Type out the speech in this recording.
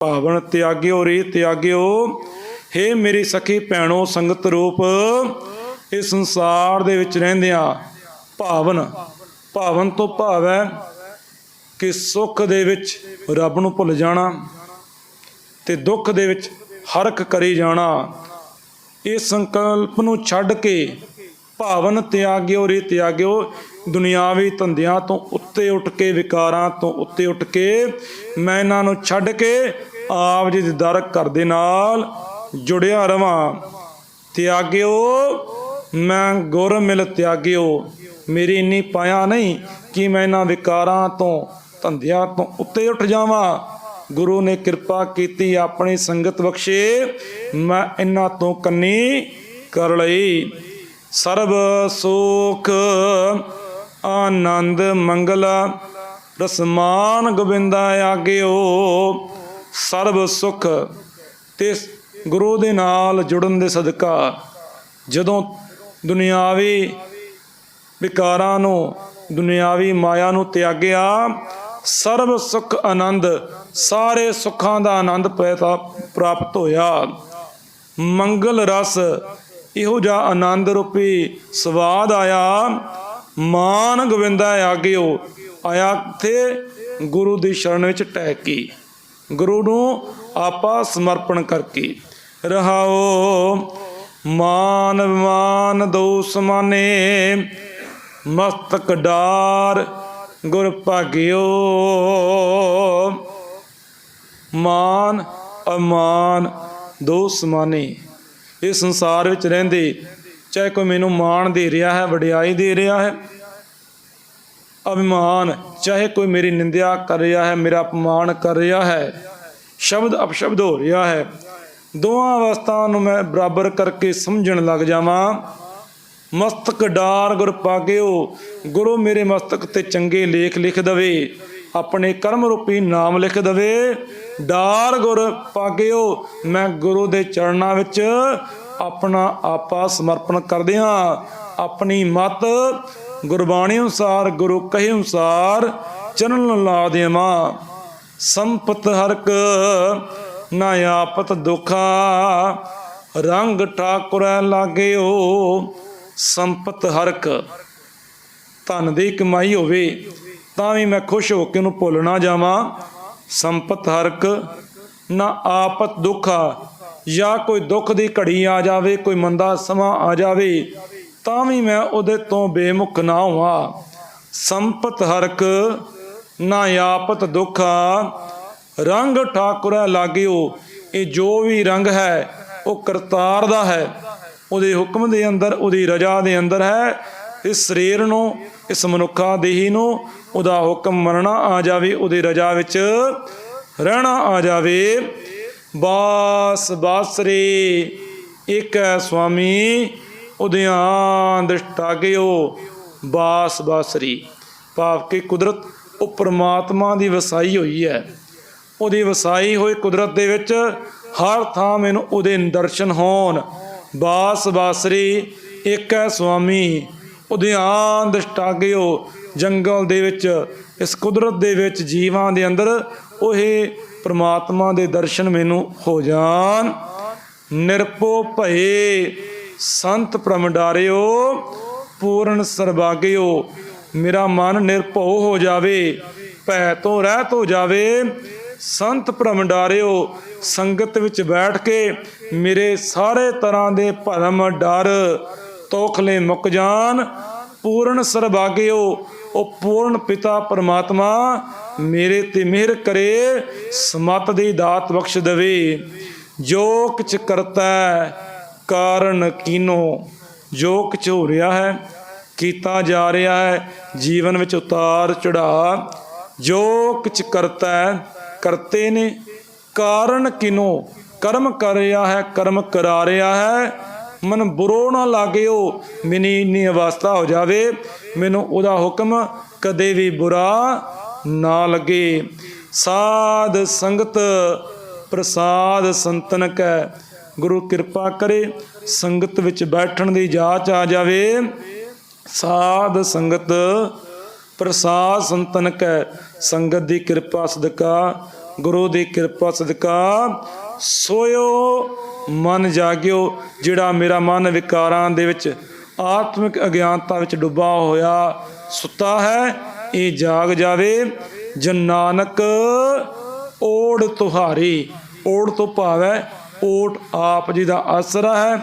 ਭਾਵਨ ਤਿਆਗਿਓ ਰੇ ਤਿਆਗਿਓ। ਹੇ ਮੇਰੀ ਸਖੀ ਭੈਣੋ, ਸੰਗਤ ਰੂਪ, ਇਸ ਸੰਸਾਰ ਦੇ ਵਿੱਚ ਰਹਿੰਦਿਆਂ ਭਾਵਨ ਭਾਵਨ ਤੋਂ ਭਾਵ ਹੈ ਕਿ ਸੁੱਖ ਦੇ ਵਿੱਚ ਰੱਬ ਨੂੰ ਭੁੱਲ ਜਾਣਾ ਤੇ ਦੁੱਖ ਦੇ ਵਿੱਚ ਹਰਕ ਕਰੀ ਜਾਣਾ। ਇਹ ਸੰਕਲਪ ਨੂੰ ਛੱਡ ਕੇ ਭਾਵਨ ਤਿਆਗਿਓ ਰੇ ਤਿਆਗਿਓ, ਦੁਨਿਆਵੀ ਧੰਦਿਆਂ ਤੋਂ ਉੱਤੇ ਉੱਠ ਕੇ, ਵਿਕਾਰਾਂ ਤੋਂ ਉੱਤੇ ਉੱਠ ਕੇ, ਮੈਂ ਇਹਨਾਂ ਨੂੰ ਛੱਡ ਕੇ ਆਪ ਜੀ ਦੇ ਦਰ ਘਰ ਦੇ ਨਾਲ ਜੁੜਿਆ ਰਵਾਂ। ਤਿਆਗਿਓ, ਮੈਂ ਗੁਰ ਮਿਲ ਤਿਆਗਿਓ। ਮੇਰੀ ਇੰਨੀ ਪਾਇਆ ਨਹੀਂ ਕਿ ਮੈਂ ਇਹਨਾਂ ਵਿਕਾਰਾਂ ਤੋਂ, ਧੰਦਿਆਂ ਤੋਂ ਉੱਤੇ ਉੱਠ ਜਾਵਾਂ। ਗੁਰੂ ਨੇ ਕਿਰਪਾ ਕੀਤੀ, ਆਪਣੀ ਸੰਗਤ ਬਖਸ਼ੇ। ਮੈਂ ਇਹਨਾਂ ਤੋਂ ਕੰਨੀ ਕਰ ਲਈ। ਸਰਬ ਸੁਖ, ਆਨੰਦ, ਮੰਗਲ, ਰਸਮਾਨ ਗੋਬਿੰਦਾ ਆਗਿਓ। ਸਰਬ ਸੁਖ ਤੇ ਗੁਰੂ ਦੇ ਨਾਲ ਜੁੜਨ ਦੇ ਸਦਕਾ ਜਦੋਂ ਦੁਨਿਆਵੀ ਵਿਕਾਰਾਂ ਨੂੰ, ਦੁਨਿਆਵੀ ਮਾਇਆ ਨੂੰ ਤਿਆਗਿਆ, ਸਰਬ ਸੁਖ ਆਨੰਦ, ਸਾਰੇ ਸੁੱਖਾਂ ਦਾ ਆਨੰਦ ਪੈਦਾ ਪ੍ਰਾਪਤ ਹੋਇਆ। ਮੰਗਲ ਰਸ, ਇਹੋ ਜਿਹਾ ਆਨੰਦ ਰੂਪੀ ਸਵਾਦ ਆਇਆ। ਮਾਨ ਗੋਵਿੰਦਾ ਆਗਿਓ, ਆਇਆ ਤੇ ਗੁਰੂ ਦੀ ਸ਼ਰਨ ਵਿੱਚ ਟਹਿ ਕੇ। ਗੁਰੂ ਨੂੰ ਆਪਾ ਸਮਰਪਣ ਕਰਕੇ। ਰਹਾਓ, ਮਾਨ ਮਾਨ ਦੋ ਸਮਾਨੇ, ਮਸਤਕ ਡਾਰ ਗੁਰ ਭਾਗਿਓ। ਮਾਨ ਅਮਾਨ ਦੋ ਸਮਾਨੇ। ਇਸ ਸੰਸਾਰ ਵਿੱਚ ਰਹਿੰਦੇ, ਚਾਹੇ ਕੋਈ ਮੈਨੂੰ ਮਾਣ ਦੇ ਰਿਹਾ ਹੈ, ਵਡਿਆਈ ਦੇ ਰਿਹਾ ਹੈ ਅਭਿਮਾਨ, ਚਾਹੇ ਕੋਈ ਮੇਰੀ ਨਿੰਦਿਆ ਕਰ ਰਿਹਾ ਹੈ, ਮੇਰਾ ਅਪਮਾਨ ਕਰ ਰਿਹਾ ਹੈ, ਸ਼ਬਦ ਅਪਸ਼ਬਦ ਹੋ ਰਿਹਾ ਹੈ ਦੋਹਾਂ ਅਵਸਥਾਵਾਂ ਨੂੰ ਮੈਂ ਬਰਾਬਰ ਕਰਕੇ ਸਮਝਣ ਲੱਗ ਜਾਵਾਂ। ਮਸਤਕ ਡਾਰ ਗੁਰ ਪਾਗਿਓ, ਗੁਰੂ ਮੇਰੇ ਮਸਤਕ ਤੇ ਚੰਗੇ ਲੇਖ ਲਿਖ ਦਵੇ, ਆਪਣੇ ਕਰਮ ਰੂਪੀ ਨਾਮ ਲਿਖ ਦਵੇ। ਡਾਰ ਗੁਰ ਪਾਗਿਓ, ਮੈਂ ਗੁਰੂ ਦੇ ਚਰਨਾਂ ਵਿੱਚ ਆਪਣਾ ਆਪਾ ਸਮਰਪਣ ਕਰਦਿਆਂ ਆਪਣੀ ਮਤ ਗੁਰਬਾਣੀ ਅਨੁਸਾਰ, ਗੁਰੂ ਕਹੇ ਅਨੁਸਾਰ ਚਰਨ ਲਾ ਦੇਵਾਂ। ਸੰਪਤ ਹਰਕ ਨਾ ਆਪਤ ਦੁਖਾ। ਰੰਗ ਠਾਕੁਰੈ ਲਾਗਿਓ, ਸੰਪਤ ਹਰਕ ਧਨ ਦੀ ਕਮਾਈ ਹੋਵੇ, ਤਾਂ ਵੀ ਮੈਂ ਖੁਸ਼ ਹੋ ਕੇ ਉਹਨੂੰ ਭੁੱਲ ਨਾ ਜਾਵਾਂ। ਸੰਪਤ ਹਰਕ ਨਾ ਆਪਤ ਦੁਖਾ। ਜਾਂ ਕੋਈ ਦੁੱਖ ਦੀ ਘੜੀ ਆ ਜਾਵੇ, ਕੋਈ ਮੰਦਾ ਸਮਾਂ ਆ ਜਾਵੇ, ਤਾਂ ਵੀ ਮੈਂ ਉਹਦੇ ਤੋਂ ਬੇਮੁਖ ਨਾ ਹੋਵਾਂ। ਸੰਪਤ ਹਰਕ ਨਾ ਆਪਤ ਦੁਖਾ। ਰੰਗ ਠਾਕੁਰਾ ਲਾਗਿਓ, ਇਹ ਜੋ ਵੀ ਰੰਗ ਹੈ, ਉਹ ਕਰਤਾਰ ਦਾ ਹੈ। ਉਹਦੇ ਹੁਕਮ ਦੇ ਅੰਦਰ, ਉਹਦੀ ਰਜ਼ਾ ਦੇ ਅੰਦਰ ਹੈ। ਇਸ ਸਰੀਰ ਨੂੰ, ਇਸ ਮਨੁੱਖਾ ਦੇਹੀ ਨੂੰ, ਉਹਦਾ ਹੁਕਮ ਮੰਨਣਾ ਆ ਜਾਵੇ, ਉਹਦੀ ਰਜ਼ਾ ਵਿੱਚ ਰਹਿਣਾ ਆ ਜਾਵੇ। ਬਾਸ ਬਾਸਰੇ, ਇੱਕ ਹੈ ਸੁਆਮੀ ਉਦਿਆਨ ਦ੍ਰਿਸ਼ਟਾਗਿਓ ਬਾਸ ਬਾਸਰੀ। ਭਾਵ ਕਿ ਕੁਦਰਤ ਉਹ ਪ੍ਰਮਾਤਮਾ ਦੀ ਵਸਾਈ ਹੋਈ ਹੈ। ਉਹਦੀ ਵਸਾਈ ਹੋਈ ਕੁਦਰਤ ਦੇ ਵਿੱਚ ਹਰ ਥਾਂ ਮੈਨੂੰ ਉਹਦੇ ਦਰਸ਼ਨ ਹੋਣ। ਬਾਸ ਬਾਸਰੀ, ਇੱਕ ਹੈ ਸੁਆਮੀ ਉਦਿਆਨ ਦ੍ਰਿਸ਼ਟਾਗਿਓ ਜੰਗਲ ਦੇ ਵਿੱਚ, ਇਸ ਕੁਦਰਤ ਦੇ ਵਿੱਚ ਜੀਵਾਂ ਦੇ ਅੰਦਰ ਉਹ ਪ੍ਰਮਾਤਮਾ ਦੇ ਦਰਸ਼ਨ ਮੈਨੂੰ ਹੋ ਜਾਣ। ਨਿਰਪੋ ਭਏ ਸੰਤ ਪ੍ਰਮਡਾਰਿਓ ਪੂਰਨ ਸਰਬਾਗਿਓ ਮੇਰਾ ਮਨ ਨਿਰਭਉ ਹੋ ਜਾਵੇ, ਭੈ ਤੋਂ ਰਹਿਤ ਹੋ ਜਾਵੇ। ਸੰਤ ਪ੍ਰਮਡਾਰਿਓ ਸੰਗਤ ਵਿੱਚ ਬੈਠ ਕੇ ਮੇਰੇ ਸਾਰੇ ਤਰ੍ਹਾਂ ਦੇ ਭਰਮ ਡਰ ਤੋਖਲੇ ਮੁੱਕ ਜਾਣ। ਪੂਰਨ ਸਰਬਾਗਿਓ ਉਹ ਪੂਰਨ ਪਿਤਾ ਪਰਮਾਤਮਾ ਮੇਰੇ ਤੇ ਮਿਹਰ ਕਰੇ, ਸਮਤ ਦੀ ਦਾਤ ਬਖਸ਼ ਦੇਵੇ। ਜੋ ਕਿਛ ਕਰਤਾ ਕਾਰਨ ਕੀਨੋ। ਜੋ ਕਿਛ ਹੋ ਰਿਹਾ ਹੈ, ਕੀਤਾ ਜਾ ਰਿਹਾ ਹੈ, ਜੀਵਨ ਵਿੱਚ ਉਤਾਰ ਚੜਾ ਜੋ ਕਿਛ ਕਰਤਾ ਕਰਤੇ ਨੇ। ਕਾਰਨ ਕਿਨੋ। ਕਰਮ ਕਰ ਰਿਹਾ ਹੈ, ਕਰਮ ਕਰਾ ਰਿਹਾ ਹੈ। ਮਨ ਬੁਰੋ ਨਾ ਲਾਗਿਓ ਮਿਨੀ ਇੰਨੀ ਅਵਸਥਾ ਹੋ ਜਾਵੇ, ਮੈਨੂੰ ਉਹਦਾ ਹੁਕਮ ਕਦੇ ਵੀ ਬੁਰਾ ਨਾ ਲੱਗੇ। ਸਾਧ ਸੰਗਤ, ਪ੍ਰਸਾਦ ਸੰਤਨ ਕੈ ਗੁਰੂ ਕਿਰਪਾ ਕਰੇ, ਸੰਗਤ ਵਿੱਚ ਬੈਠਣ ਦੀ ਜਾਚ ਆ ਜਾਵੇ। ਸਾਧ ਸੰਗਤ, ਪ੍ਰਸਾਦ ਸੰਤਨ ਕੈ ਸੰਗਤ ਦੀ ਕਿਰਪਾ ਸਦਕਾ, ਗੁਰੂ ਦੀ ਕਿਰਪਾ ਸਦਕਾ, ਸੋਇਓ ਮਨ ਜਾਗਿਓ, ਜਿਹੜਾ ਮੇਰਾ ਮਨ ਵਿਕਾਰਾਂ ਦੇ ਵਿੱਚ, ਆਤਮਿਕ ਅਗਿਆਨਤਾ ਵਿੱਚ ਡੁੱਬਾ ਹੋਇਆ, ਸੁੱਤਾ ਹੈ, ਇਹ ਜਾਗ ਜਾਵੇ, ਜਨ ਨਾਨਕ, ਓੜ ਤੁਹਾਰੀ। ਓੜ ਤੋਂ ਭਾਵ ਹੈ ਓਟ ਆਪ ਜੀ ਦਾ ਆਸਰਾ ਹੈ।